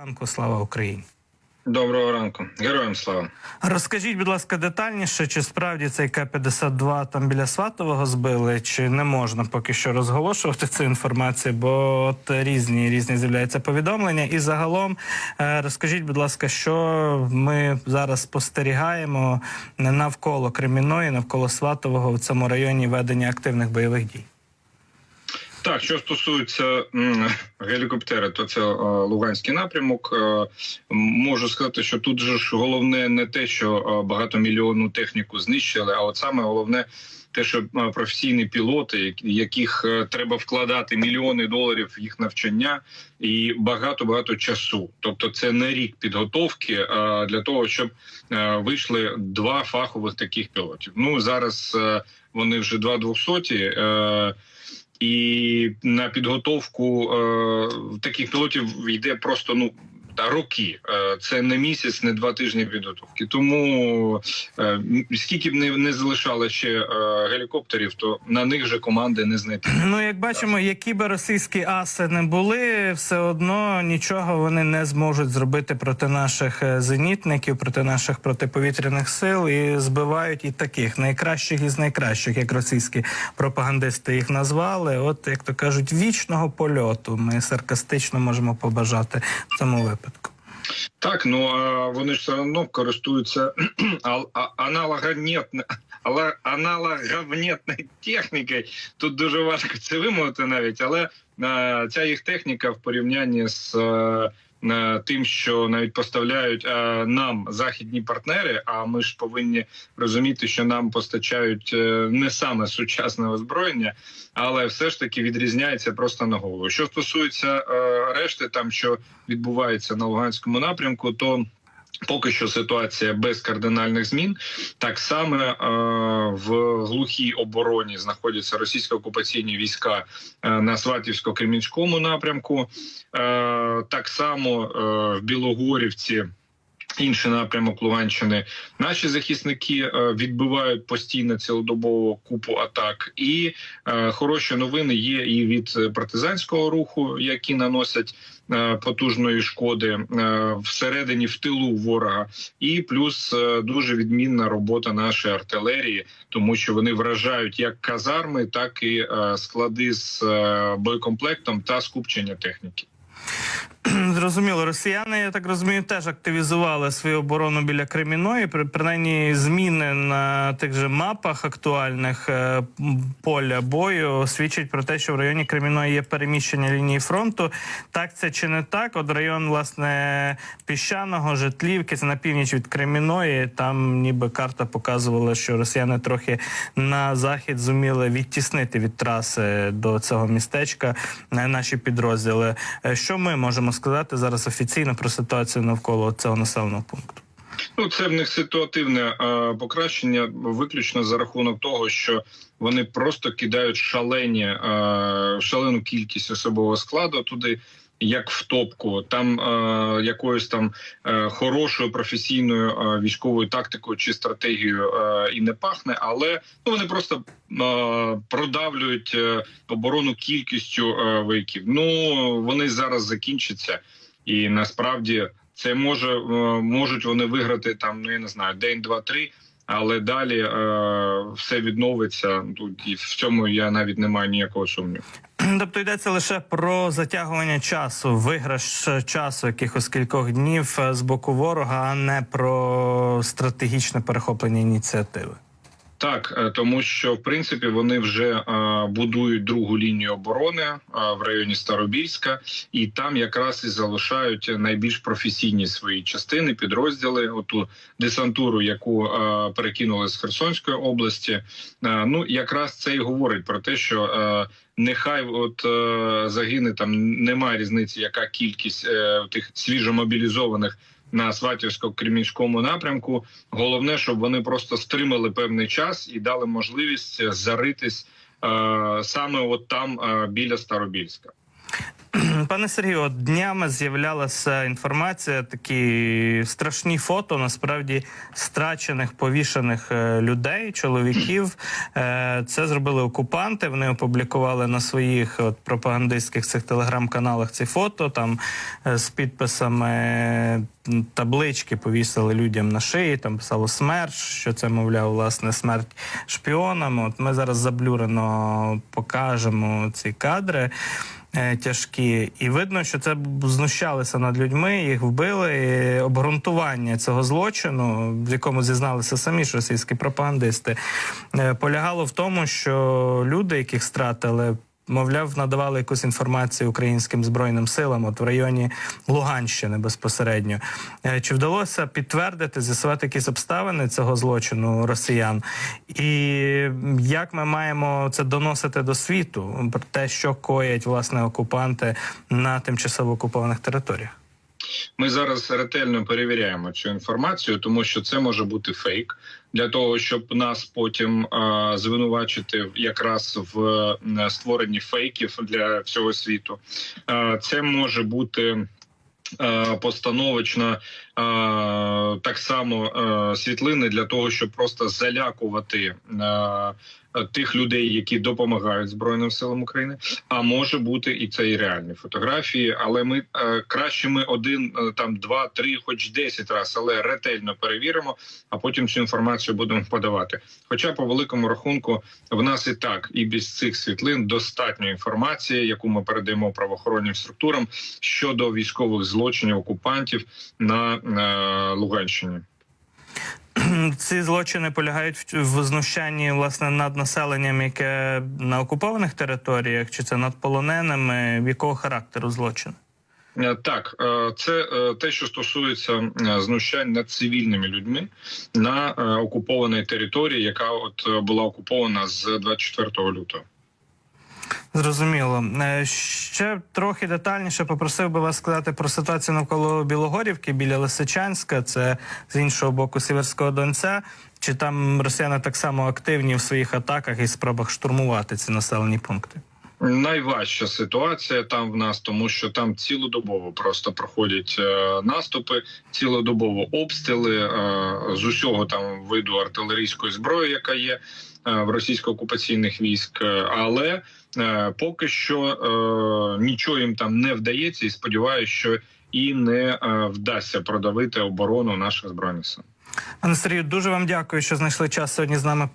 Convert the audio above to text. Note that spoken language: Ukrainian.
Ранку слава Україні. Доброго ранку, героям слава. Розкажіть, будь ласка, детальніше, чи справді цей К-52 там біля Сватового збили, чи не можна поки що розголошувати цю інформацію, бо от різні різні з'являються повідомлення. І загалом е, розкажіть, будь ласка, що ми зараз спостерігаємо навколо Креміної, навколо Сватового в цьому районі ведення активних бойових дій. Так, що стосується гелікоптера, то це е, Луганський напрямок. Е, можу сказати, що тут же ж головне не те, що е, багатомільйонну техніку знищили, а от саме головне. Те, що професійні пілоти, яких треба вкладати мільйони доларів в їх навчання і багато багато часу. Тобто, це не рік підготовки для того, щоб вийшли два фахових таких пілотів. Ну зараз вони вже два двохсоті. І на підготовку е, таких пілотів йде просто ну. Та Роки Е, це не місяць, не два тижні підготовки. Тому е, скільки б не, не залишало ще е, гелікоптерів, то на них же команди не знайти. Ну, як бачимо, які би російські аси не були, все одно нічого вони не зможуть зробити проти наших зенітників, проти наших протиповітряних сил і збивають і таких найкращих із найкращих, як російські пропагандисти їх назвали. От як то кажуть, вічного польоту. Ми саркастично можемо побажати цьому випадку. Так, ну а вони ж все одно користуються а- ала- аналоговнетною технікою. Тут дуже важко це вимовити навіть, але а, ця їх техніка в порівнянні з е, е, тим, що навіть поставляють е, нам західні партнери. А ми ж повинні розуміти, що нам постачають е, не саме сучасне озброєння, але все ж таки відрізняється просто на голову. Що стосується е, решти, там що відбувається на Луганському напрямку, то Поки що ситуація без кардинальних змін. Так само е, в глухій обороні знаходяться російсько окупаційні війська е, на Сватівсько-Кремінському напрямку. Е, так само е, в Білогорівці. Інший напрямок Луганщини. Наші захисники е, відбивають постійно цілодобово купу атак, і е, хороші новини є і від е, партизанського руху, які наносять потужної шкоди всередині в тилу ворога, і плюс дуже відмінна робота нашої артилерії, тому що вони вражають як казарми, так і склади з боєкомплектом та скупчення техніки. Зрозуміло, росіяни, я так розумію, теж активізували свою оборону біля Креміної. При принаймні зміни на тих же мапах актуальних е, поля бою свідчать про те, що в районі Креміної є переміщення лінії фронту. Так це чи не так? От район власне піщаного Житлівки, це на північ від Креміної. Там ніби карта показувала, що росіяни трохи на захід зуміли відтіснити від траси до цього містечка е, наші підрозділи. Е, Що ми можемо сказати зараз офіційно про ситуацію навколо цього населеного пункту? Ну, це в них ситуативне а, покращення, виключно за рахунок того, що вони просто кидають шалені а, шалену кількість особового складу туди. Як в топку, там е, якоюсь там е, хорошою професійною е, військовою тактикою чи стратегією е, і не пахне, але ну вони просто е, продавлюють е, оборону кількістю е, вояків. Ну вони зараз закінчаться, і насправді це може е, можуть вони виграти там. Ну я не знаю, день, два, три. Але далі е, все відновиться. Тут і в цьому я навіть не маю ніякого сумніву. Тобто йдеться лише про затягування часу, виграш часу якихось кількох днів е, з боку ворога, а не про стратегічне перехоплення ініціативи. Так, е, тому що в принципі вони вже е, будують другу лінію оборони е, в районі Старобільська, і там якраз і залишають найбільш професійні свої частини, підрозділи. Оту десантуру, яку перекинули з Херсонської області. Ну якраз це і говорить про те, що нехай от е, загине там немає різниці, яка кількість е, тих свіжомобілізованих на Сватівсько-Кремінському напрямку. Головне, щоб вони просто стримали певний час і дали можливість заритись е, саме от там е, біля Старобільська. Пане Сергію, днями з'являлася інформація, такі страшні фото, насправді страчених, повішених е, людей, чоловіків. Е, Це зробили окупанти. Вони опублікували на своїх от, пропагандистських цих телеграм-каналах ці фото там е, з підписами таблички повісили людям на шиї. Там писало смерть, що це, мовляв, власне, смерть шпіонам. От ми зараз заблюрено покажемо ці кадри тяжкі, і видно, що це знущалися над людьми, їх вбили. І обґрунтування цього злочину, в якому зізналися самі ж російські пропагандисти, е, полягало в тому, що люди, яких стратили. Мовляв, надавали якусь інформацію українським збройним силам, от в районі Луганщини безпосередньо. Е, Чи вдалося підтвердити, з'ясувати якісь обставини цього злочину росіян? І як ми маємо це доносити до світу про те, що коять власне окупанти на тимчасово окупованих територіях? Ми зараз ретельно перевіряємо цю інформацію, тому що це може бути фейк для того, щоб нас потім е, звинувачити якраз в е, створенні фейків для всього світу. Е, це може бути. Постановочно е, так само е, світлини для того, щоб просто залякувати е, тих людей, які допомагають Збройним силам України. А може бути і це і реальні фотографії, але ми е, краще ми один е, там два, три, хоч десять раз, але ретельно перевіримо, а потім цю інформацію будемо подавати. Хоча по великому рахунку в нас і так, і без цих світлин достатньо інформації, яку ми передаємо правоохоронним структурам щодо військових злочинів окупантів на е, Луганщині. Ці злочини полягають в- знущанні власне над населенням, яке на окупованих територіях, чи це над полоненими, в якого характеру злочин? Е, Так, е, це е, те, що стосується знущань над цивільними людьми на окупованій території, яка от була окупована з 24 лютого. Зрозуміло. Е, Ще трохи детальніше попросив би вас сказати про ситуацію навколо Білогорівки біля Лисичанська. Це з іншого боку Сіверського Донця. Чи там росіяни так само активні в своїх атаках і спробах штурмувати ці населені пункти? Найважча ситуація там в нас, тому що там цілодобово просто проходять е, наступи, цілодобово обстріли е, з усього там виду артилерійської зброї, яка є е, в російсько-окупаційних військ. Але е, поки що е, нічого їм там не вдається, і сподіваюся, що і не е, вдасться продавити оборону наших збройних сил. Пане Сергію, дуже вам дякую, що знайшли час сьогодні з нами